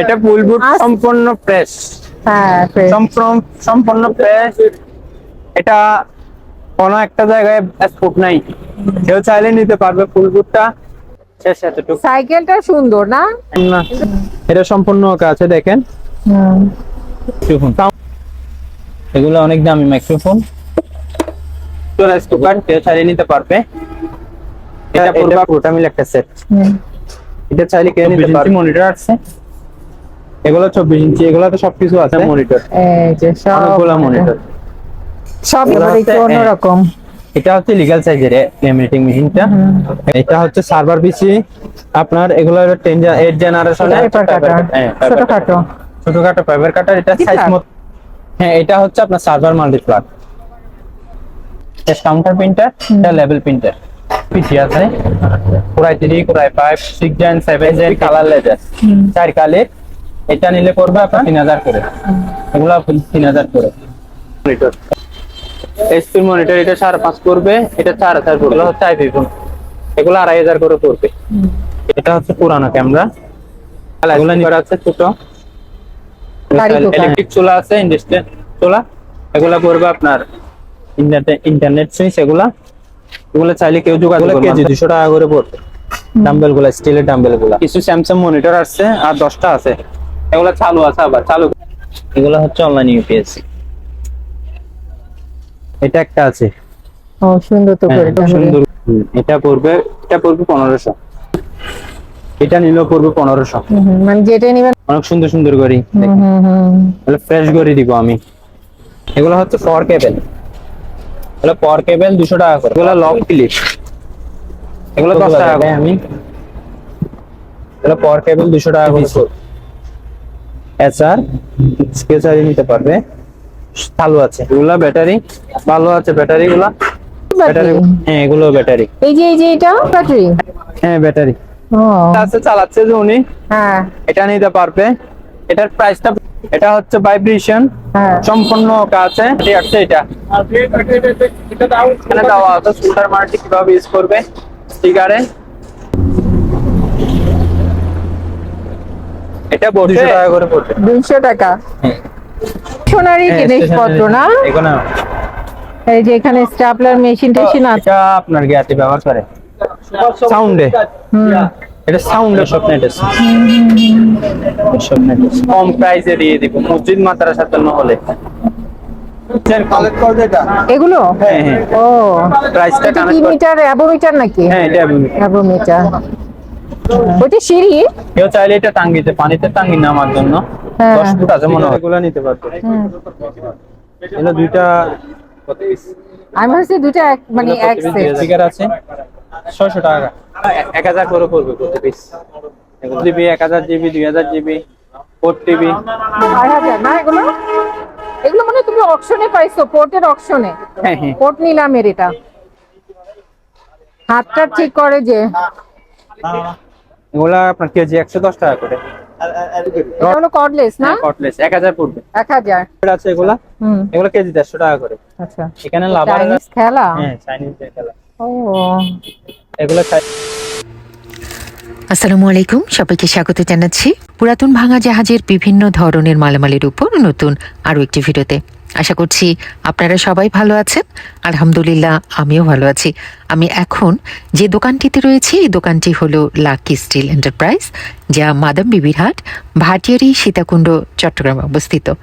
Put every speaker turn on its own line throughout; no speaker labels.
এটা ফুল বুট সম্পূর্ণ ফ্রেশ
হ্যাঁ
সম্পূর্ণ সম্পূর্ণ ফ্রেশ এটা কোনো একটা জায়গায় স্পোর্ট নাই। কেউ চাইলে নিতে পারবে ফুল বুটটা শেষ এতটুকু।
সাইকেলটা সুন্দর না?
এটা সম্পূর্ণ কাছে দেখেন। এগুলো অনেক দামি মাইক্রোফোন কেউ চাইলে নিতে পারবে। এটা পুরো পুরোটা মিলে একটা সেট এটা চাইলে কেউ নিতে পারবে। মনিটর আছে। এগুলো 24 ইঞ্চি এগুলো তো সবকিছু আছে? মনিটর
এই যে সব
অনেকগুলো মনিটর
সব
এগুলো
এবার একটু অন্যরকম।
এটা হচ্ছে লিগ্যাল সাইজের লেমিনেটিং মেশিনটা এটা হচ্ছে সার্ভার পিসি আপনার এগুলো 10 8 জেনারেশনের
পেপার কাটা ছোটখাটো।
ছোটখাটো পেপার কাটার এটা সাইজ মত হ্যাঁ এটা হচ্ছে আপনার সার্ভার মাল্টিপ্লাগ কাউন্টার প্রিন্টার এটা লেভেল প্রিন্টার পিসি আছে। Core i 3 core i 5 6 gen 7 gen colour laser চার কালের। এটা নিলে পড়বে আপনার 3000 করে। এগুলো 3000 করে। মনিটর এসপি মনিটর এটা সাড়ে পাঁচ করবে এটা চার হাজার পড়বে। এগুলো হচ্ছে আইপি ফোন এগুলো আড়াই হাজার করে পড়বে। এটা হচ্ছে পুরানো ক্যামেরা এগুলো নিবার আছে ছোট। ইলেকট্রিক চুলা আছে ইন্ডাস্ট্রিয়াল চুলা। এগুলা পড়বে আপনার ইন্টারনেট সুইচ এগুলা। এগুলো চাইলে কেউ যোগাযোগ করবে কেজি দুশো টাকা করে পড়বে। ডাম্বেলগুলা স্টিলের ডাম্বেলগুলা। কিছু স্যামসাং মনিটর আছে আর দশটা আছে। এগুলা চালু আছে আবার চালু এগুলা হচ্ছে অনলাইন ইউপিএসসি এটা একটা আছে।
ও সুন্দর তো
হ্যাঁ,
করে
এটা সুন্দর। এটা পড়বে এটা পড়বে পনেরোশো। এটা নিলেও পড়বে পনেরোশো।
হুম, হুম, মানে যেটা নিবেন
অনেক সুন্দর সুন্দর করি
হুম, হুম, হুম।
ফ্রেশ করে দিব আমি। এগুলো হচ্ছে ফর কেবল এগুলো ফর কেবল দুশো টাকা করে। এগুলো লক ক্লিপ এগুলো দশ টাকা করে। আমি এগুলো ফর কেবল দুশো টাকা করে। এসআর স্কেচারি নিতে পারবে। চালু আছে। এগুলা ব্যাটারি ভালো আছে ব্যাটারি গুলা ব্যাটারি হ্যাঁ এগুলো ব্যাটারি।
এই যে এই যে এটা ব্যাটারি?
হ্যাঁ ব্যাটারি। আছে চালাচ্ছে যে উনি।
হ্যাঁ।
এটা নিতে পারবে। এটার প্রাইসটা এটা হচ্ছে ভাইব্রেশন
হ্যাঁ।
সম্পূর্ণ কাছে এটি আছে এটা। এখানে দেওয়া আছে স্কুটার মার্টি কীভাবে ইউজ করবে। স্টিকারে এটা দুশো টাকা করে পড়বে।
দুইশো টাকা? সোনারি
হ্যাঁ,
জিনিসপত্র না?
এগুলো
এই যে এখানে স্টাপলার মেশিন টেশিন আছে।
এটা আপনার জ্ঞাতি ব্যবহার করে। সাউন্ডে। এটা সাউন্ডের স্বপ্নেট স্বপ্নেট কম প্রাইসে দিয়ে দিব। মসজিদ মাদ্রাসার জন্য হলে
এগুলো?
হ্যাঁ হ্যাঁ।
ও।
প্রাইসটা
কি মিটার অ্যাবোমিটার নাকি?
হ্যাঁ এটা
অ্যাবোমিটার ওটা সিঁড়ি?
কেউ চাইলে এটা টাঙ্গিতে পানিতে টাঙ্গি নামার জন্য
হ্যাঁ।
দশ ফুট আছে মনে হয়। এগুলো নিতে পারবে। এগুলো দুইটা
আমি ভাবছি দুটো এক মানে এক সেট
স্পিকার আছে। ছয়শো টাকা। এক হাজার করে পড়বে প্রতি পিস জিবি এক হাজার জিবি দুই হাজার জিবি ফোর টিবি
আড়াই হাজার। না এগুলো এগুলো মানে তুমি অকশনে পাইছো পোর্টের অকশনে
হ্যাঁ হ্যাঁ।
পোর্ট নিলামের এটা। হাতটা ঠিক করে যে
এগুলা আপনার কেজি একশো দশ টাকা করে।
এটা না?
কটলেস এক হাজার পড়বে।
এক হাজার।
আছে এগুলা? এগুলো কেজি দেড়শো টাকা করে।
আচ্ছা।
এখানে লাভার
খেলা?
হ্যাঁ চাইনিজ খেলা।
ও।
এগুলো চাই-
আসসালামু আলাইকুম সবাইকে স্বাগত জানাচ্ছি। পুরাতন ভাঙা জাহাজের বিভিন্ন ধরনের মালামালের উপর নতুন আরও একটি ভিডিওতে। আশা করছি আপনারা সবাই ভালো আছেন। আলহামদুলিল্লাহ, আমিও ভালো আছি। আমি এখন যে দোকানটিতে রয়েছি, এই দোকানটি হলো লাকি স্টিল এন্টারপ্রাইজ, যা মাদাম বিবির হাট, ভাটিয়ারি, সীতাকুণ্ড, চট্টগ্রামে অবস্থিত।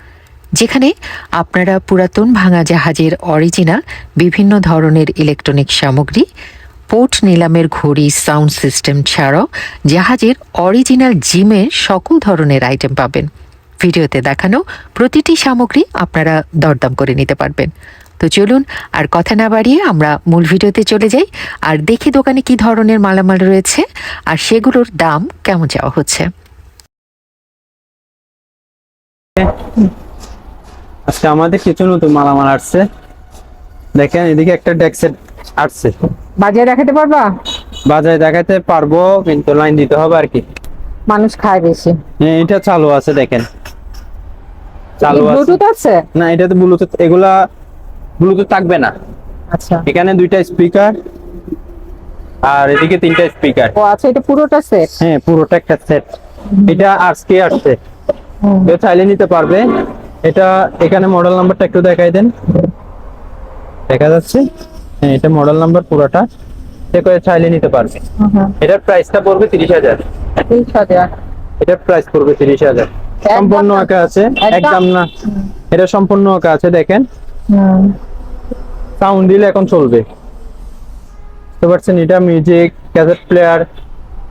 যেখানে আপনারা পুরাতন ভাঙা জাহাজের অরিজিনাল বিভিন্ন ধরনের ইলেকট্রনিক সামগ্রী, পোর্ট নিলামের ঘড়ি সাউন্ড সিস্টেম ছাড়াও জাহাজের অরিজিনাল জিমের সকল ধরনের আইটেম পাবেন। ভিডিওতে দেখানো প্রতিটি সামগ্রী আপনারা দরদাম করে নিতে পারবেন। তো চলুন আর কথা না বাড়িয়ে আমরা মূল ভিডিওতে চলে যাই। আর দেখি দোকানে কি ধরনের মালামাল রয়েছে আর সেগুলোর দাম কেমন যাওয়া হচ্ছে।
আজকে আমাদের কিছু নতুন মালামাল আসছে। দেখেন এদিকে একটা ডেক্সেট আসছে।
বাজারে দেখাতে পারবা?
বাজারে দেখাতে পারব কিন্তু লাইন দিতে হবে আর কি।
মানুষ খায় বেশি।
হ্যাঁ, এটা চালু আছে দেখেন। চালু আছে।
ব্লুটুথ আছে?
না এটাতে ব্লুটুথ এগুলা ব্লুটুথ থাকবে না।
আচ্ছা।
এখানে দুইটা স্পিকার আর এদিকে তিনটা স্পিকার
ও আচ্ছা এটা পুরোটা সেট
হ্যাঁ পুরোটা একটা সেট এটা আজকে আসছে। কেউ চাইলে নিতে পারবে। এটা এখানে মডেল নাম্বারটা একটু দেখাই দেন। দেখা যাচ্ছে? হ্যাঁ এটা মডেল নাম্বার পুরোটা। সে করে চাইলে নিতে পারবে। এটার প্রাইসটা পড়বে তিরিশ হাজার।
তিরিশ হাজার।
এটার প্রাইস পড়বে তিরিশ হাজার। সম্পূর্ণ আঁকা আছে?
একদম?
না। এটা সম্পূর্ণ আঁকা আছে দেখেন। সাউন্ড দিলে এখন চলবে। বুঝতে পারছেন? এটা music cassette player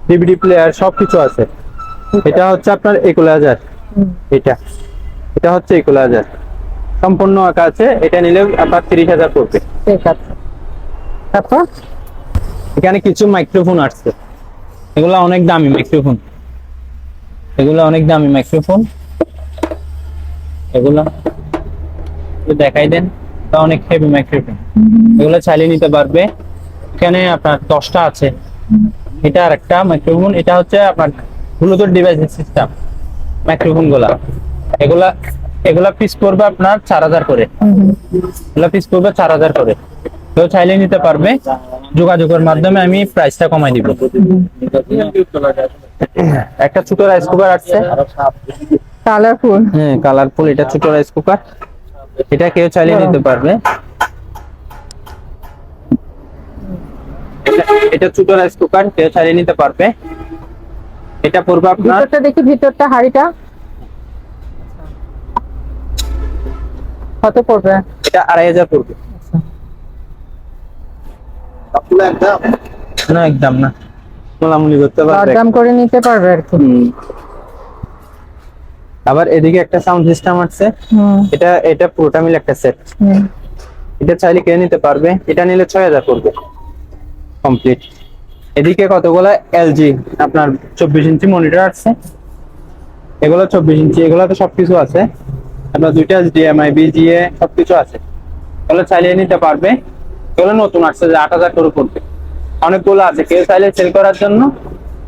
DVD player সবকিছু আছে। এটা হচ্ছে আপনার একুল হাজার এটা। এটা হচ্ছে একুল হাজার সম্পূর্ণ আঁকা আছে। এটা নিলে আপনার তিরিশ হাজার পড়বে।
ঠিক আছে। তারপর?
এখানে কিছু মাইক্রোফোন আসছে। এগুলো অনেক দামি মাইক্রোফোন এগুলো অনেক দামি মাইক্রোফোন এগুলো দেখাই দেন অনেক হেভি মাইক্রোফোন এগুলো চাইলে নিতে পারবে। এখানে আপনার দশটা আছে। এটা আর একটা মাইক্রোফোন এটা হচ্ছে আপনার ব্লুটুথ ডিভাইস সিস্টেম মাইক্রোফোনগুলা এগুলা এগুলা পিস পড়বে আপনার চার হাজার করে। এগুলা পিস পড়বে চার হাজার করে। কেউ চাইলে নিতে পারবে। যোগাযোগের মাধ্যমে আমি প্রাইসটা কমাই দিব। একটা ছোট রাইস কুকার আসছে।
কালারফুল
হ্যাঁ কালারফুল এটা ছোট রাইস কুকার এটা কেউ চাইলে নিতে পারবে। এটা- ছোট রাইস কুকার কেউ চাইলে নিতে পারবে। এটা পড়বে আপনার
ভিতরটা দেখি ভিতরটা হাড়িটা কত পড়বে?
এটা আড়াই হাজার পড়বে। না একদম না। মোলামুলি করতে পারবে।
দাম করে নিতে পারবে আর কি।
আবার এদিকে একটা সাউন্ড সিস্টেম আছে। এটা এটা পুরোটা মিলে একটা সেট এটা চাইলে কে নিতে পারবে? এটা নিলে ছয় হাজার পড়বে। কমপ্লিট এদিকে কতগুলো এলজি আপনার চব্বিশ ইঞ্চি মনিটর আছে। এগুলো চব্বিশ ইঞ্চি এগুলো তো সবকিছু আছে। আপনার দুইটা ডিএমআই বিজিএ সবকিছু আছে। এগুলো চাইলে নিতে পারবে। এগুলো নতুন আসছে যে আট হাজার করে পড়বে। অনেকগুলো আছে। কেউ চাইলে সেল করার জন্য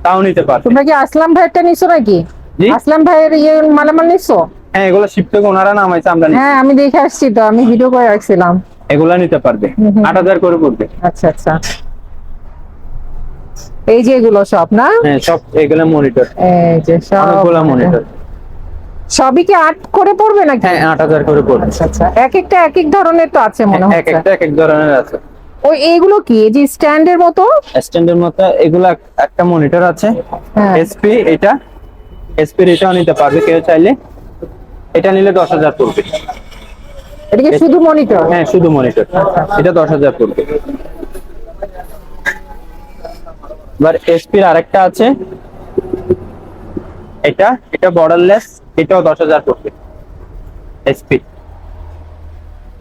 তাও নিতে পারবে।
তোমরা কি আসলাম ভাইয়েরটা নিছো নাকি? আসলাম ভাইয়ের ইয়ে মালামাল নিছো?
হ্যাঁ এগুলো শিপ থেকে ওনারা নামাইছে আমরা
হ্যাঁ আমি দেখে আসছি তো আমি ভিডিও করে রাখছিলাম।
এগুলা নিতে পারবে। আট হাজার করে পড়বে।
আচ্ছা আচ্ছা। এই যে এগুলো সব না?
হ্যাঁ সব এগুলো মনিটর
এই যে সব।
অনেকগুলো মনিটর
সবই কি আট করে পড়বে নাকি?
হ্যাঁ আট হাজার করে পড়বে।
আচ্ছা আচ্ছা। এক একটা এক এক ধরনের তো আছে মনে
এক একটা এক এক ধরনের আছে।
ওই এইগুলো কি? এই যে স্ট্যান্ডের মতো?
স্ট্যান্ডের মতো এগুলা একটা মনিটর আছে।
হ্যাঁ।
এসপি এটা। এসপি এটাও নিতে পারবে কেউ চাইলে। এটা নিলে দশ হাজার পড়বে।
এটা কি শুধু মনিটর?
হ্যাঁ শুধু মনিটর। এটা দশ হাজার পড়বে। এবার এসপির আরেকটা আছে। এটা এটা বর্ডারলেস এটাও দশ হাজার পড়বে এসপি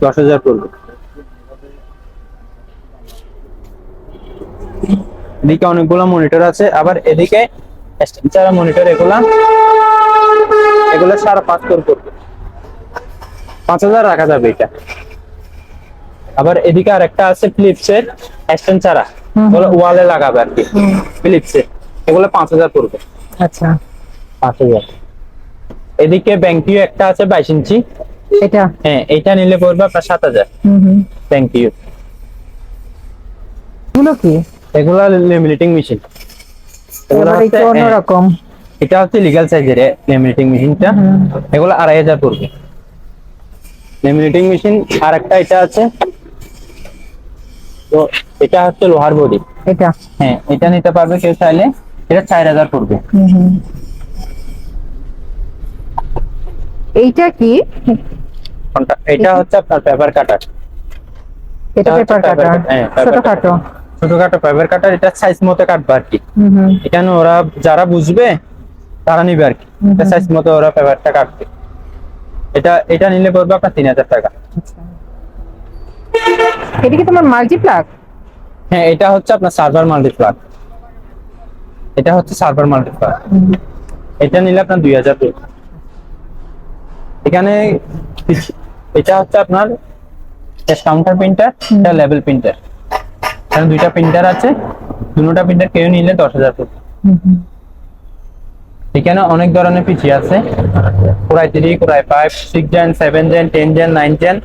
দশ হাজার পড়বে এদিকে অনেকগুলো মনিটর আছে আবার এদিকে যারা মনিটর এগুলা এগুলো সাড়ে পাঁচ করে পড়বে পাঁচ হাজার রাখা যাবে এটা। আবার এদিকে আরেকটা আছে ফিলিপসের স্ট্যান্ড ছাড়া ওয়ালে লাগাবে আর কি। ফিলিপসের এগুলো পাঁচ হাজার পড়বে
আচ্ছা।
পাঁচ হাজার। এদিকে ব্যাংকিও একটা আছে বাইশ ইঞ্চি।
এটা?
হ্যাঁ এটা নিলে পড়বে আপনার সাত হাজার। ব্যাংকিও
এগুলো কি?
এগুলো লেমিনেটিং মেশিন
অন্যরকম
এটা হচ্ছে লিগাল সাইজের লেমিনেটিং মেশিনটা এগুলো আড়াই হাজার পড়বে। লেমিনেটিং মেশিন আর একটা এটা আছে। তো এটা হচ্ছে লোহার বডি
এটা?
হ্যাঁ এটা নিতে পারবে কেউ চাইলে। এটা চার হাজার পড়বে
হুম হুম এইটা কি?
এটা হচ্ছে আপনার পেপার কাটার
এটা পেপার কাটা
paper- হ্যাঁ, paper
ছোটখাটো।
ছোটখাটো পেপার কাটার এটা সাইজ মতো কাটবে আর কি।
হুম
ওরা যারা বুঝবে তারা নিবে আর কি। এটা সাইজ মতো ওরা পেপারটা কাটবে। এটা এটা নিলে পড়বে আপনার তিন হাজার টাকা।
এটা কি তোমার মাল্টিপ্লাগ
হ্যাঁ এটা হচ্ছে আপনার সার্ভার মাল্টিপ্লাগ এটা হচ্ছে সার্ভার মাল্টিপ্লাগ এটা নিলে আপনার দুই হাজার পড়বে এখানে এটা হচ্ছে আপনার কাউন্টার প্রিন্টার এটা লেভেল প্রিন্টার এখানে দুইটা প্রিন্টার আছে দুটোটা প্রিন্টার কেউ নিলে দশ হাজার পড়বে এখানে অনেক ধরনের পিসি আছে। Core i three core i five six gen seven gen ten gen nine gen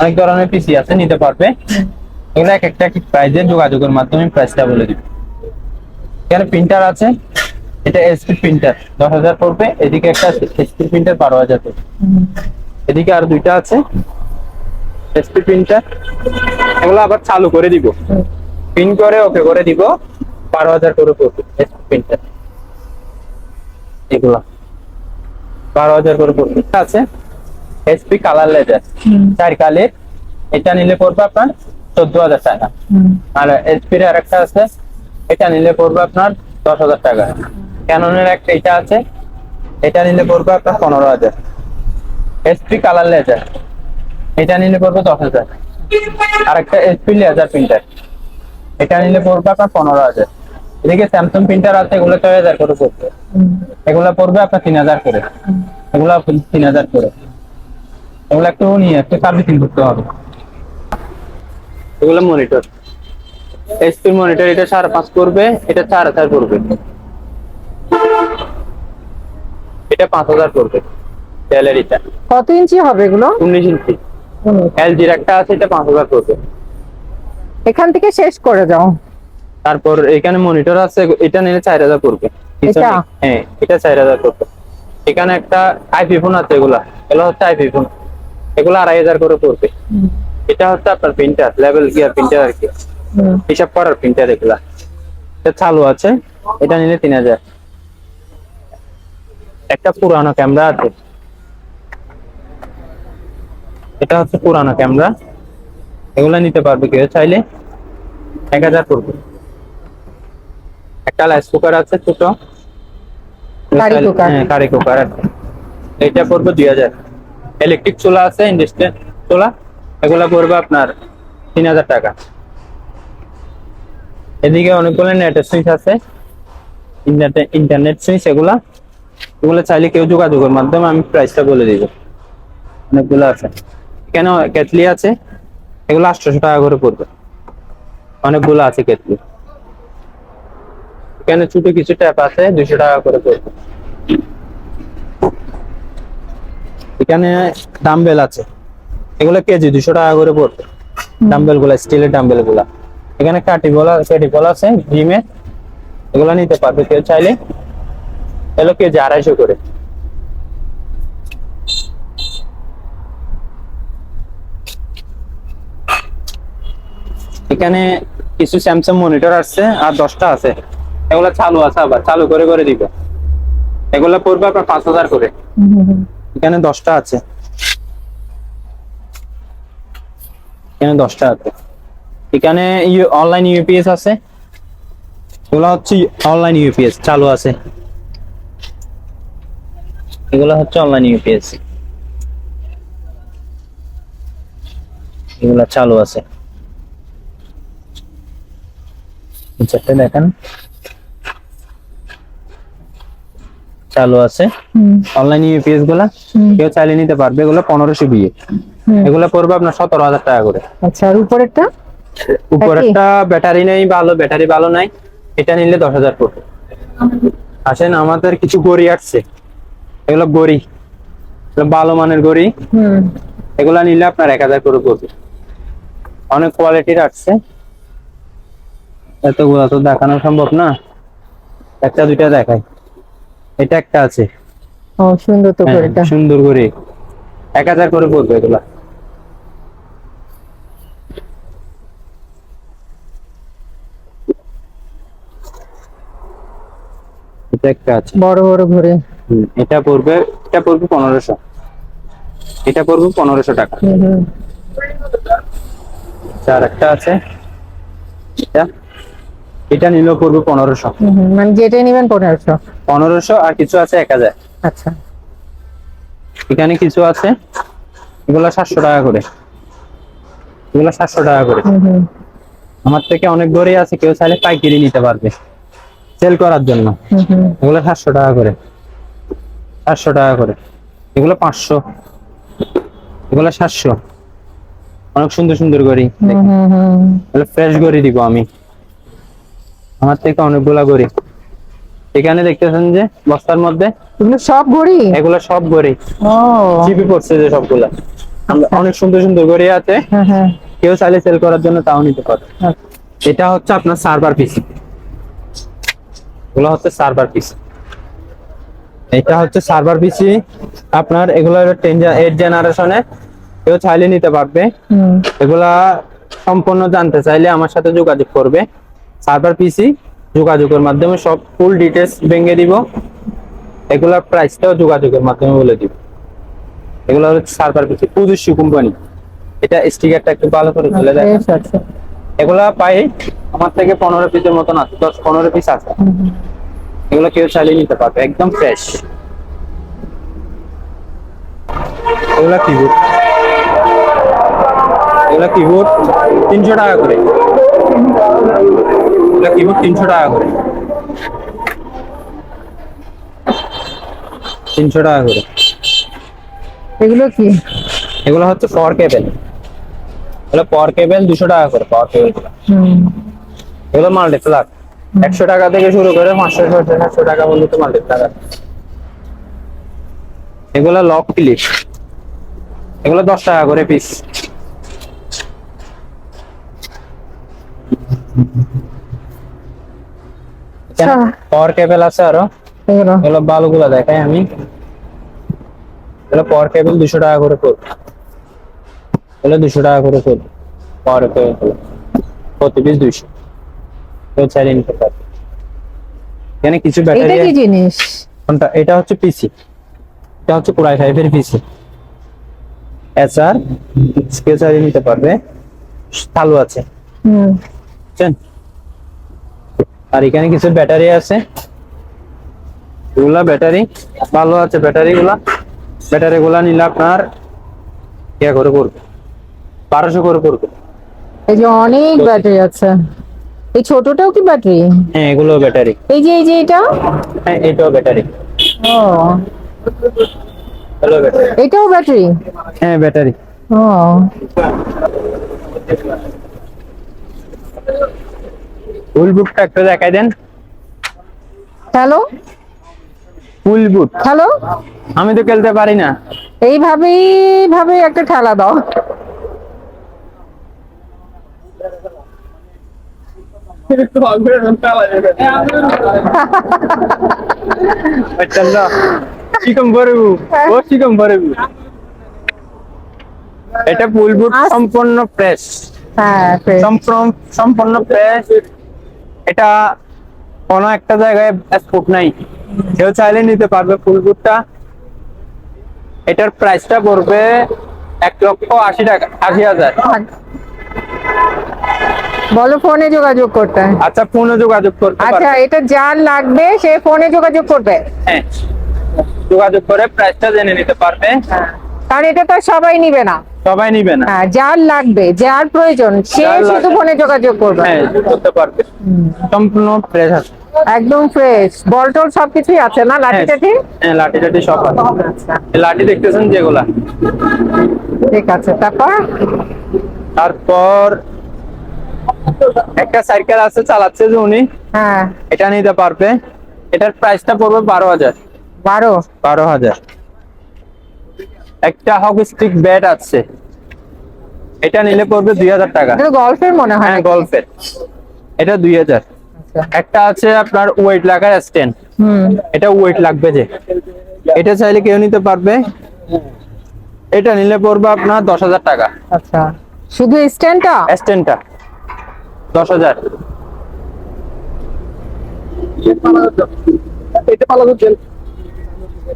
অনেক ধরনের পিসি আছে নিতে পারবে। এগুলো এক একটা প্রাইজের যোগাযোগের মাধ্যমে প্রাইসটা বলে দিবে। এখানে প্রিন্টার আছে। এটা এসপি প্রিন্টার দশ হাজার পড়বে এদিকে একটা এসপি প্রিন্টার বারো হাজার পড়বে। এদিকে আর দুইটা আছে এসপি প্রিন্টার এগুলো আবার চালু করে দিব। পিন করে ওকে করে দিব বারো হাজার করে পড়বে এসপি প্রিন্টার এগুলা। বারো হাজার করে পড়বে। আছে এসপি কালার লেজার চার কালের। এটা নিলে পড়বে আপনার চোদ্দ হাজার টাকা। আর এসপির আর একটা আছে এটা নিলে পড়বে আপনার দশ হাজার টাকা। ক্যাননের একটা এটা আছে। এটা নিলে পড়বে আপনার পনেরো হাজার। এসপি কালার লেজার এটা নিলে পড়বে দশ হাজার। আর একটা এসপি লেজার প্রিন্টার এটা নিলে পড়বে আপনার পনেরো হাজার। এদিকে স্যামসাং প্রিন্টার আছে, এগুলো ছয় হাজার করে পড়বে। এগুলো পড়বে আপনার তিন হাজার করে। এগুলো তিন হাজার করে। এগুলো একটু নিয়ে, একটু সার্ভিসিং করতে হবে। এগুলো মনিটর এসপি মনিটর এটা সাড়ে পাঁচ করবে, এটা চার হাজার করবে। এটা পাঁচ হাজার ডেলের এটা
কত ইঞ্চি হবে এগুলো?
উনিশ ইঞ্চি এলজির একটা আছে এটা পাঁচ হাজার করবে
এখান থেকে শেষ করে যাও
তারপর এখানে মনিটর আছে এটা নিলে চার হাজার পড়বে। হ্যাঁ এটা চার হাজার পড়বে। এখানে একটা আইপি ফোন আছে এগুলা। এগুলো হচ্ছে আইপি ফোন এগুলো আড়াই হাজার করে পড়বে। এটা হচ্ছে আপনার প্রিন্টার লেভেল গিয়ার প্রিন্টার আর কি। হিসাব করার প্রিন্টার এগুলা। এটা চালু আছে এটা নিলে তিন হাজার। একটা পুরানো ক্যামেরা আছে। এটা হচ্ছে পুরানো ক্যামেরা। এগুলা নিতে পারবে কেউ চাইলে। এক হাজার পড়বে। একটা রাইস কুকার আছে ছোট।
Curry cooker.
হ্যাঁ আছে। এটা পড়বে দুই হাজার। ইলেকট্রিক চুলা আছে ইন্ডাস্ট্রিয়াল চুলা। এগুলা পড়বে আপনার তিন হাজার টাকা। এদিকে অনেকগুলো নেটের সুইচ আছে। ইন্টারনেট সুইচ এগুলা। এগুলো চাইলে কেউ যোগাযোগের মাধ্যমে আমি প্রাইসটা বলে দিব। অনেকগুলো আছে। কেন কেটলি আছে? এগুলো আটশোশো টাকা করে পড়বে। অনেকগুলো আছে কেটলি। এখানে ছোট কিছু ট্যাপ আছে, দুশো টাকা করে পড়বে। এখানে ডাম্বেল আছে। এগুলো কেজি দুশো টাকা করে পড়বে। ডাম্বেলগুলা স্টিলের ডাম্বেলগুলা এখানে কাটি বলা কাটি বলা আছে জিমে এগুলো নিতে পারবে কেউ চাইলে। এগুলো কেজি আড়াইশো করে। এখানে কিছু স্যামসাং মনিটর আসছে আর দশটা আছে। এগুলো চালু আছে আবার, চালু করে করে দিব। এগুলো পড়বে আপনার পাঁচ হাজার করে। এখানে দশটা আছে। এখানে দশটা আছে। এখানে অনলাইন ইউপিএস আছে। এগুলো হচ্ছে অনলাইন ইউপিএস চালু আছে। এগুলো হচ্ছে অনলাইন ইউপিএস এগুলো চালু আছে। এই চারটে দেখেন। চালু আছে। অনলাইন ইউপিএসগুলা কেউ চাইলে নিতে পারবে এগুলো পনেরোশো বিয়ে এগুলো পড়বে আপনার সতেরো হাজার টাকা করে।
আচ্ছা আর উপরেরটা?
উপর ব্যাটারি নেই ভালো ব্যাটারি ভালো নাই। এটা নিলে দশ হাজার পড়বে। আসেন আমাদের কিছু গড়ি আসছে। এগুলো গড়ি। ভালো মানের গড়ি। এগুলা নিলে আপনার এক হাজার করে পড়বে অনেক কোয়ালিটির আসছে। এতগুলো তো দেখানো সম্ভব না। একটা দুইটা দেখাই। এটা একটা আছে।
ও সুন্দর তো
হ্যাঁ,
এটা
সুন্দর করে এক হাজার করে পড়বে এগুলা। এটা একটা আছে।
বড় বড় ঘুরে
এটা পড়বে এটা পড়বে পনেরোশো। এটা পড়বে পনেরোশো টাকা। একটা আছে। এটা এটা নিলেও পড়বে পনেরোশো।
মানে নেবেন পনেরোশো।
পনেরোশো আর কিছু আছে এক হাজার।
আচ্ছা।
এখানে কিছু আছে এগুলো সাতশো টাকা করে। এগুলো সাতশো টাকা করে। আমার থেকে অনেক গড়ি আছে কেউ চাইলে পাইকারি নিতে পারবে। সেল করার জন্য। এগুলো সাতশো টাকা করে। সাতশো টাকা করে। এগুলো পাঁচশো। এগুলো সাতশো। অনেক সুন্দর সুন্দর গড়ি ফ্রেশ গড়ি দিব আমি। আমার থেকে অনেকগুলা গড়ি। এখানে দেখতেছেন যে বস্তার মধ্যে
এগুলো সব ঘড়ি
এগুলো সব গড়ি। চিপি পড়ছে যে সবগুলা। অনেক সুন্দর সুন্দর গড়ি আছে।
হ্যাঁ হ্যাঁ।
কেউ চাইলে সেল করার জন্য তাও নিতে পারে।
আচ্ছা।
এটা হচ্ছে আপনার সার্ভার পিস এগুলো হচ্ছে সার্ভার পিস এটা হচ্ছে সার্ভার পিসি। আপনার এগুলো টেন এইট জেনারেশনে কেউ চাইলে নিতে পারবে। এগুলা সম্পূর্ণ জানতে চাইলে আমার সাথে যোগাযোগ করবে। সার্ভার পিসি যোগাযোগের মাধ্যমে সব ফুল ডিটেলস ভেঙে দিব। এগুলার প্রাইসটাও যোগাযোগের মাধ্যমে বলে দিব। এগুলো হচ্ছে সার্ভার পিসি পুজুশি কোম্পানি। এটা স্টিকারটা একটু ভালো করে তুলে দেয়
বেশ
এগুলা পাই আমার থেকে পনেরো পিসের মতন আছে দশ পনেরো পিস আছে। এগুলো কেউ চালিয়ে নিতে পারবে একদম ফ্রেশ এগুলা কিবোর্ড এগুলা কিবোর্ড তিনশো টাকা করে। এগুলা কিবোর্ড তিনশো টাকা করে। তিনশো টাকা করে।
এগুলো কি?
এগুলো হচ্ছে পাওয়ার কেবেল এগুলো পাওয়ার কেবেল দুশো টাকা করে পাওয়ার কেবেল
হুম।
এগুলো মাল্টিপ্লাক একশো টাকা থেকে শুরু করে পাঁচশো ছশো সাতশো টাকা পর্যন্ত মাল্টিপ্লাক এগুলো লক ক্লিপ এগুলো দশ টাকা করে পিস। পাওয়ার কেবল আছে আরও।
এগুলো।
বালুগুলো দেখাই আমি। এগুলো পাওয়ার কেবল দুশো টাকা করে পড়বে এগুলো দুশো টাকা করে পড়বে পাওয়ার কেবল প্রতি পিস দুইশো। চাইলে নিতে পারবে এখানে কিছু
এটা কি জিনিস?
কোনটা? এটা হচ্ছে পিসি এটা হচ্ছে কোরাই ফাইভের পিসি এসআর কেউ চাইলে নিতে পারবে। চালু আছে।
হুম।
আর এখানে কিছু ব্যাটারি আছে। এগুলা ব্যাটারি ভালো আছে। ব্যাটারি গুলা ব্যাটারি গুলা নিলে আপনার ইয়া করে পড়বে বারোশো করে পড়বে
এই যে অনেক ব্যাটারি আছে। এই ছোটটাও কি ব্যাটারি?
হ্যাঁ এগুলো ব্যাটারি।
এই যে এই যে এটা?
হ্যাঁ এটাও ব্যাটারি।
ও।
Hello battery.
এটাও ব্যাটারি?
হ্যাঁ ব্যাটারি।
ও।
ফুল বুটটা একটু দেখাই দেন।
হ্যালো?
ফুল বুট
হ্যালো?
আমি তো খেলতে পারি না।
এইভাবেই ভাবে একটা খেলা দাও।
এটা সম্পূর্ণ
হ্যাঁ
সম্পূর্ণ ফ্রেশ। এটা কোনো একটা জায়গায় স্পোর্ট নাই। কেউ চাইলে নিতে পারবে ফুল বুটটা এটার প্রাইসটা পড়বে এক লক্ষ আশি টাকা, আশি হাজার।
বলো ফোনে যোগাযোগ করতে।
আচ্ছা ফোনে যোগাযোগ করতে
আচ্ছা এটা যার লাগবে সে ফোনে যোগাযোগ করবে।
হ্যাঁ যোগাযোগ করে প্রাইসটা জেনে নিতে পারবে।
কারণ এটা তো সবাই নিবে না।
সবাই নিবে না।
হ্যাঁ যার লাগবে যার প্রয়োজন সে শুধু ফোনে যোগাযোগ করবে।
হ্যাঁ করতে পারবে। সম্পূর্ণ ফ্রেশ আছে।
একদম ফ্রেশ বলটল সবকিছুই আছে না লাঠি
হ্যাঁ,
টাঠি
হ্যাঁ লাঠি টাঠি সব আছে।
আচ্ছা।
লাঠি দেখতেছেন যেগুলা।
ঠিক আছে তারপর?
তারপর একটা সাইকেল আছে চালাচ্ছে যে উনি।
হ্যাঁ।
এটা নিতে পারবে। এটার প্রাইসটা পড়বে বারো হাজার।
বারো?
বারো হাজার। একটা হক স্টিক ব্যাট আছে। এটা নিলে পড়বে দুই হাজার টাকা।
এটা গল্পের মনে হয়
হ্যাঁ? গল্ফের। এটা দুই হাজার।
আচ্ছা।
একটা আছে আপনার ওয়েট লাগার স্ট্যান্ড
হুম।
এটা ওয়েট লাগবে যে। এটা চাইলে কেউ নিতে পারবে। এটা নিলে পড়বে আপনার দশ হাজার টাকা।
আচ্ছা। শুধু স্ট্যান্ডটা
স্ট্যান্ডটা দশ হাজার।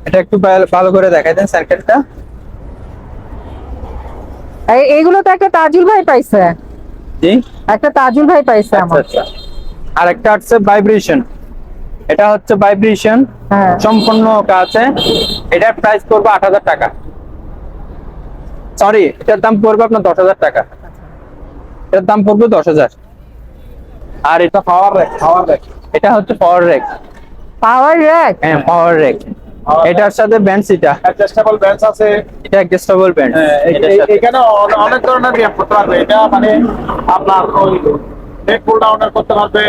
এটা একটু ভালো- করে দেখাই দেন সার্কেলটা
এই- এইগুলো তো একটা তাজুল ভাই পাইছে।
জি।
একটা তাজুল ভাই পাইছে
আচ্ছা
আমার।
আচ্ছা। আর একটা হচ্ছে ভাইব্রেশন এটা হচ্ছে ভাইব্রেশন
হ্যাঁ।
সম্পূর্ণ আছে। এটার প্রাইস পড়বে আট হাজার টাকা। সরি এটার দাম পড়বে আপনার দশ হাজার টাকা। এটার দাম পড়বে দশ হাজার। আর এটা পাওয়ার রেক পাওয়ার রেক এটা হচ্ছে পাওয়ার রেক
পাওয়ার র্যাক
হ্যাঁ পাওয়ার রেক এটার সাথে ব্যান্ড এটা।
অ্যাডজাস্টেবল বেঞ্চ আছে।
এটা অ্যাডজাস্টেবল ব্যান্ড
হ্যাঁ, এখানে অনেক ধরনের গেম করতে পারবে। এটা মানে আপনার ওই নেট পুল ডাউনের করতে পারবে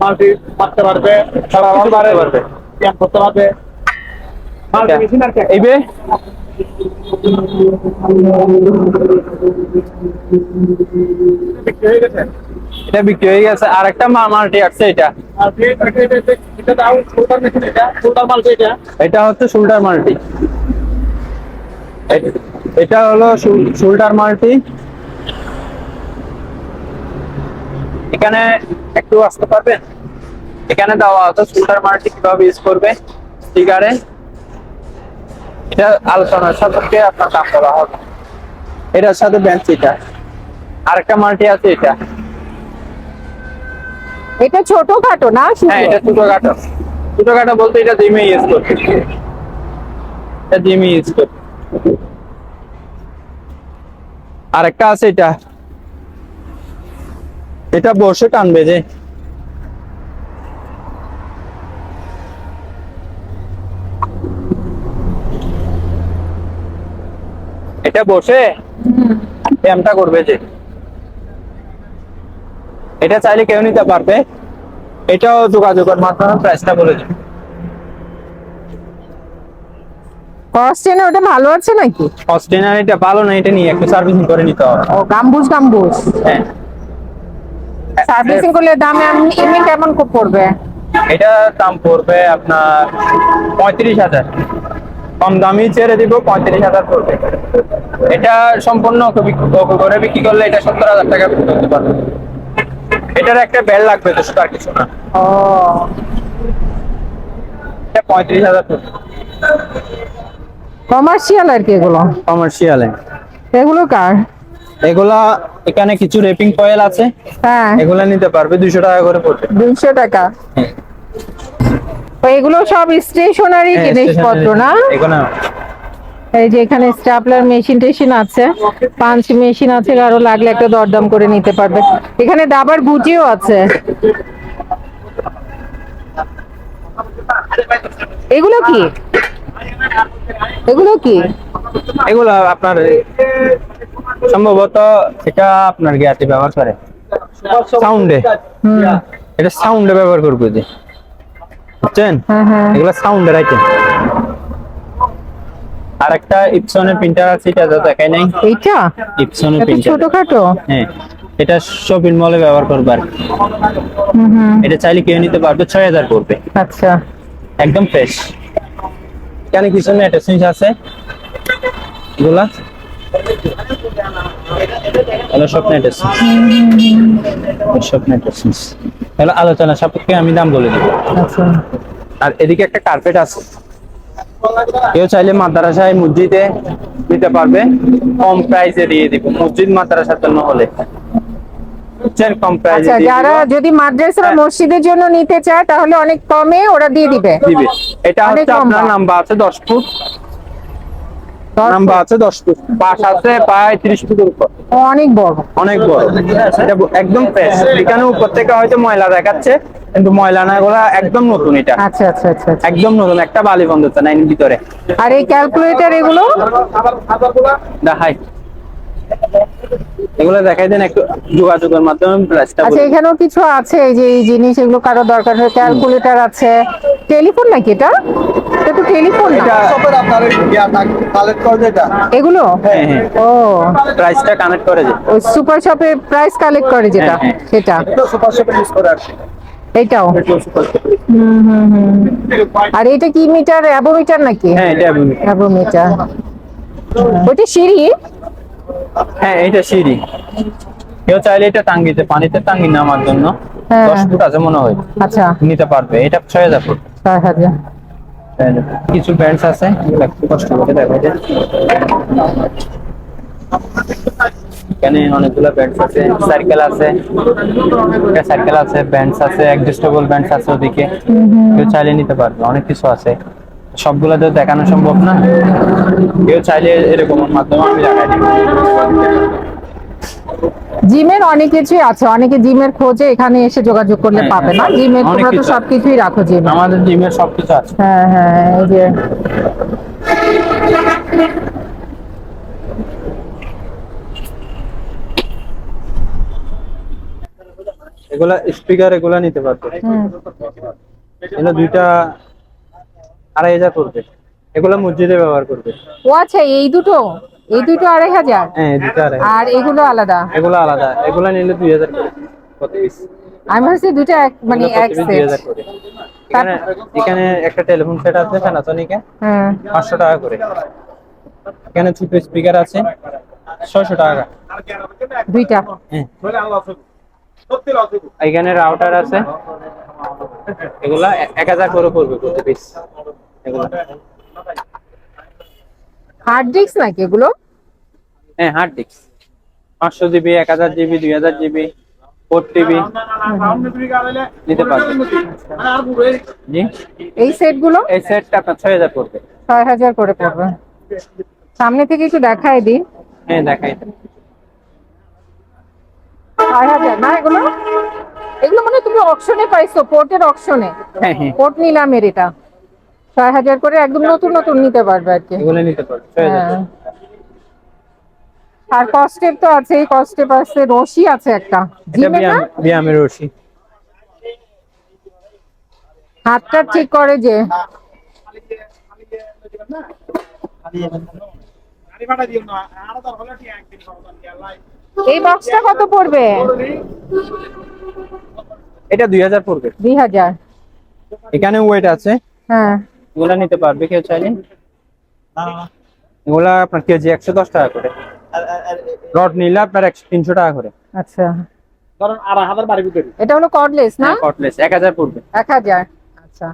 মাল্টি মারতে পারবে
সব কিছু করতে পারবে।
গেম করতে পারবে। মাল্টি মেশিন আর কি?
এইবে
হয়ে গেছে?
এটা বিক্রি হয়ে গেছে। আর একটা মাল্টি আসছে এটা।
এটা-
হচ্ছে শোল্ডার মাল্টি। এটা হলো শোল্ডার মাল্টি। এখানে একটু আসতে পারবেন? এখানে দেওয়া আছে শোল্ডার মাল্টি কীভাবে ইউজ করবে। স্টিকারে এটা আলোচনার সাপেক্ষে আপনার দাম করা হবে। এটার সাথে বেঞ্চ এটা। আরেকটা মাল্টি আছে এটা।
এটা ছোটখাটো না
হ্যাঁ এটা ছোটখাটো। ছোটখাটো বলতে এটা জিমে ইউজ করবে এটা জিমে ইউজ করবে আর একটা আছে এটা। এটা বসে টানবে যে। এটা বসে? ব্যায়ামটা করবে যে। এটা চাইলে কেউ নিতে পারবে। এটাও যোগাযোগের মাধ্যমে প্রাইসটা বলে দেবে।
কস্টেনে ওটা ভালো আছে নাকি?
অস্ট্রেলিয়ান এটা ভালো না এটা নিয়ে একটু সার্ভিসিং করে নিতে হবে।
ও গাম্বুজ গাম্বুজ।
হ্যাঁ।
সার্ভিসিং করলে দাম এমনি এমনি কেমন কো পড়বে?
এটা দাম পড়বে আপনার পঁয়ত্রিশ হাজার। কম দামি ছেড়ে দিব পঁয়ত্রিশ হাজার পড়বে। এটা সম্পূর্ণ করে বিক্রি করলে এটা সত্তর হাজার টাকা করতে পারবে এটার একটা বেল লাগবে তো শুধু আর কিছু না।
ও।
এটা পঁয়ত্রিশ হাজার
কমার্শিয়াল আর কি এগুলো?
কমার্শিয়ালে
এগুলো কার?
এগুলা এখানে কিছু রেপিং কয়েল আছে।
হ্যাঁ।
এগুলা নিতে পারবে দুইশো টাকা করে পড়বে।
দুইশো টাকা। তো এগুলো সব স্টেশনারি
হ্যাঁ,
জিনিসপত্র না?
এগুলো
এই যে এখানে স্টাপলার মেশিন টেশিন আছে পাঞ্চ মেশিন আছে আরও লাগলে একটা দরদাম করে নিতে পারবে। এখানে দাবার গুটিও আছে। এগুলো কি? এগুলো কি?
এগুলো আপনার সম্ভবত এটা আপনার জ্ঞাতি ব্যবহার করে। সাউন্ডে। এটা সাউন্ডে ব্যবহার করবে যে। বুঝছেন?
হ্যাঁ হ্যাঁ।
এগুলো সাউন্ডের আইটেম আর একটা ইপসনের প্রিন্টার আছে এটা তো দেখাই নাই।
এইটা?
ইপসনের প্রিন্টার
ছোটখাটো?
হ্যাঁ এটা শপিং মলে ব্যবহার করবে আর কি।
হুম হুম।
এটা চাইলে কেউ নিতে পারবে ছয় হাজার পড়বে।
আচ্ছা।
একদম ফ্রেশ এখানে কিছু মেডিসিন আছে। এগুলা। হলো সব মেডিসিন সব মেডিসিন তাহলে আলোচনা সাপেক্ষে আমি দাম বলে দেবো।
আচ্ছা।
আর এদিকে একটা কার্পেট আছে। কেউ চাইলে মাদ্রাসায় মসজিদে দিতে পারবে। কম প্রাইসে দিয়ে দিব। মসজিদ মাদ্রাসার জন্য হলে। কম প্রাইসে
আচ্ছা যারা যদি মাদ্রাসা
হ্যাঁ।
মসজিদের জন্য নিতে চায় তাহলে অনেক কমে ওরা দিয়ে দিবে।
দিবে। এটা হচ্ছে আপনার নাম্বার আছে দশ ফুট।
দশ
নাম্বার আছে দশ ফুট। পাশ আছে প্রায় ত্রিশ উপর।
অনেক বড়।
অনেক বড়। এটা একদম ফ্রেশ এখানে উপর থেকে হয়তো ময়লা দেখাচ্ছে কিন্তু ময়লা না একদম নতুন এটা।
আচ্ছা আচ্ছা আচ্ছা আচ্ছা।
একদম নতুন। একটা বালি বন্ধ না এর ভিতরে।
আর এই ক্যালকুলেটর এগুলো?
দেখাই। এগুলো দেখাই দেন একটু যোগাযোগের মাধ্যমে প্রাইসটা
আচ্ছা এখানেও কিছু আছে এই যে এই জিনিস এগুলো কারও দরকার হয়? ক্যালকুলেটর আছে। টেলিফোন নাকি এটা? এটা তো টেলিফোন।
এটা
সবের আপনার ইয়া কালেক্ট করে যেটা
এগুলো?
হ্যাঁ হ্যাঁ।
ও।
প্রাইসটা কানেক্ট করে যে।
ওই সুপার শপে প্রাইস কালেক্ট করে যেটা
হ্যাঁ, হ্যাঁ।
সেটা।
এটা সুপার শপে ইউজ করে আর কি
এইটাও।
এটা
হুম হুম হুম আর এটা কি মিটার অ্যাবো মিটার নাকি?
হ্যাঁ এটা আমি-
অ্যাবো মিটার ওইটা সিঁড়ি?
হ্যাঁ এটা সিঁড়ি। কেউ চাইলে এটা টাঙ্গিতে পানিতে টাঙ্গি নামার জন্য
হ্যাঁ।
দশ ফুট আছে মনে হয়।
আচ্ছা।
নিতে পারবে। এটা ছয় হাজার ফুট।
ছয় হাজার।
কিছু ব্যান্ডস আছে। কষ্ট করে দেখা যায়। এখানে অনেকগুলো ব্যান্ডস আছে। সার্কেল আছে। সার্কেল আছে ব্যান্ডস আছে অ্যাডজাস্টেবল ব্যান্ডস আছে ওদিকে। কেউ চাইলে নিতে পারবে। অনেক কিছু আছে। সবগুলো তো দেখানো সম্ভব না। কেউ চাইলে এরকম মাধ্যমে আমি লাগাই দিব।
জিমের অনেক কিছুই আছে। অনেকে জিমের খোঁজে এখানে এসে যোগাযোগ করলে
হ্যাঁ,
পাবে না।
হ্যাঁ,
জিমের তোমরা তো
কিছু
সবকিছুই রাখো জিমে।
আমাদের জিমের সবকিছু আছে।
হ্যাঁ হ্যাঁ এই যে।
এগুলা স্পিকার এগুলা নিতে পারবে। এগুলো দুইটা আড়াই হাজার পড়বে এগুলো মসজিদে ব্যবহার করবে।
ও আচ্ছা এই দুটো? এই দুটো আড়াই হাজার?
হ্যাঁ দুটো আড়াই
আর এগুলো আলাদা?
এগুলো আলাদা। এগুলো নিলে দুই হাজার প্রতি পিস।
আমি ভাবছি দুটো এক মানে এক সেট
এখানে একটা টেলিফোন সেট আছে প্যানাসোনিকে
হ্যাঁ।
পাঁচশো টাকা করে। এখানে ছোট স্পিকার আছে ছয়শো টাকা।
দুইটা?
হ্যাঁ। এখানে রাউটার আছে। এগুলা এক হাজার করে পড়বে প্রতি পিস এগুলা।
হার্ড ডিস্ক নাকি এগুলো?
হ্যাঁ হার্ড ডিস্ক পাঁচশো জিবি এক হাজার জিবি দুই হাজার জিবি ফোর টিবি নিতে পারবে। জি?
এই সেটগুলো?
এই সেটটা আপনার ছয় হাজার পড়বে।
ছয় হাজার করে পড়বে। সামনে থেকে একটু দেখাই দিই।
হ্যাঁ দেখাই।
ছয় হাজার না এগুলো? এগুলো মানে তুমি অপশনে পাইছো পোর্টের অপশনে পোর্ট নিলামের এটা। ছয় হাজার করে একদম নতুন নতুন নিতে পারবে আর কি।
এগুলো নিতে পারবে ছয় হাজার
হ্যাঁ। আর কস্টেপ তো আছে এই কস্টেপ আছে রশি আছে একটা। জিমে না?
রশি।
হাতটা ঠিক করে যে। এই বক্সটা কত পড়বে?
এটা দুই হাজার পড়বে।
দুই হাজার।
এখানে ওয়েট আছে।
হ্যাঁ।
এগুলা নিতে পারবে কেউ চাইলে? এগুলা আপনার কেজি একশো দশ টাকা করে। রড নিলে আপনার একশো তিনশো টাকা করে।
আচ্ছা।
ধরেন আড়াই হাজার বাড়ি ভিতরে
এটা হলো কর্ডলেস না?
কটলেস এক হাজার পড়বে।
এক হাজার আচ্ছা।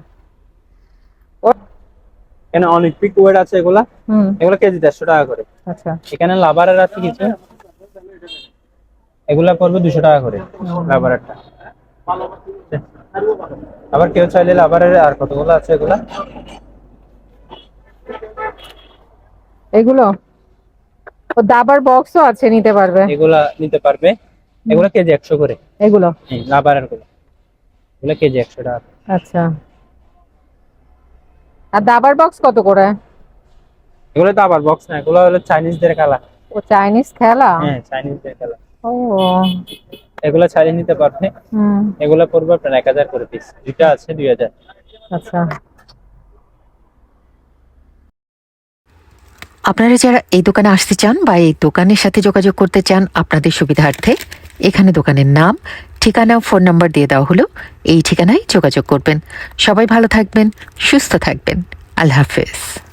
এখানে অনেক পিক ওয়েট আছে এগুলা।
হুম।
এগুলো কেজি দেড়শো টাকা করে।
আচ্ছা।
এখানে লাভারের আছে কিছু? এগুলা পড়বে দুশো টাকা করে লাভারেরটা আবার কেউ চাইলে লাভারের আর কতগুলো আছে এগুলা?
এগুলো? ও দাবার বক্সও আছে নিতে পারবে।
এগুলা নিতে পারবে। এগুলা কেজি একশো করে।
এগুলো?
লাভারেরগুলো এগুলা। কেজি একশো টাকা।
আচ্ছা। আর দাবার বক্স কত করে?
এগুলো তো আবার বক্স না এগুলো হলো চাইনিজদের খেলা।
ও চাইনিজ খেলা?
হ্যাঁ চাইনিজদের খেলা।
ও।
এগুলো চাইলে নিতে পারবে।
হুম।
এগুলো পড়বে আপনার এক হাজার করে পিস দুইটা আছে দুই হাজার।
আচ্ছা।
আপনারা যারা এই দোকানে আসতে চান বা এই দোকানের সাথে যোগাযোগ করতে চান আপনাদের সুবিধার্থে এখানে দোকানের নাম ঠিকানা ফোন নাম্বার দিয়ে দেওয়া হলো। এই ঠিকানায় যোগাযোগ করবেন। সবাই ভালো থাকবেন সুস্থ থাকবেন। আল্লাহ হাফেজ।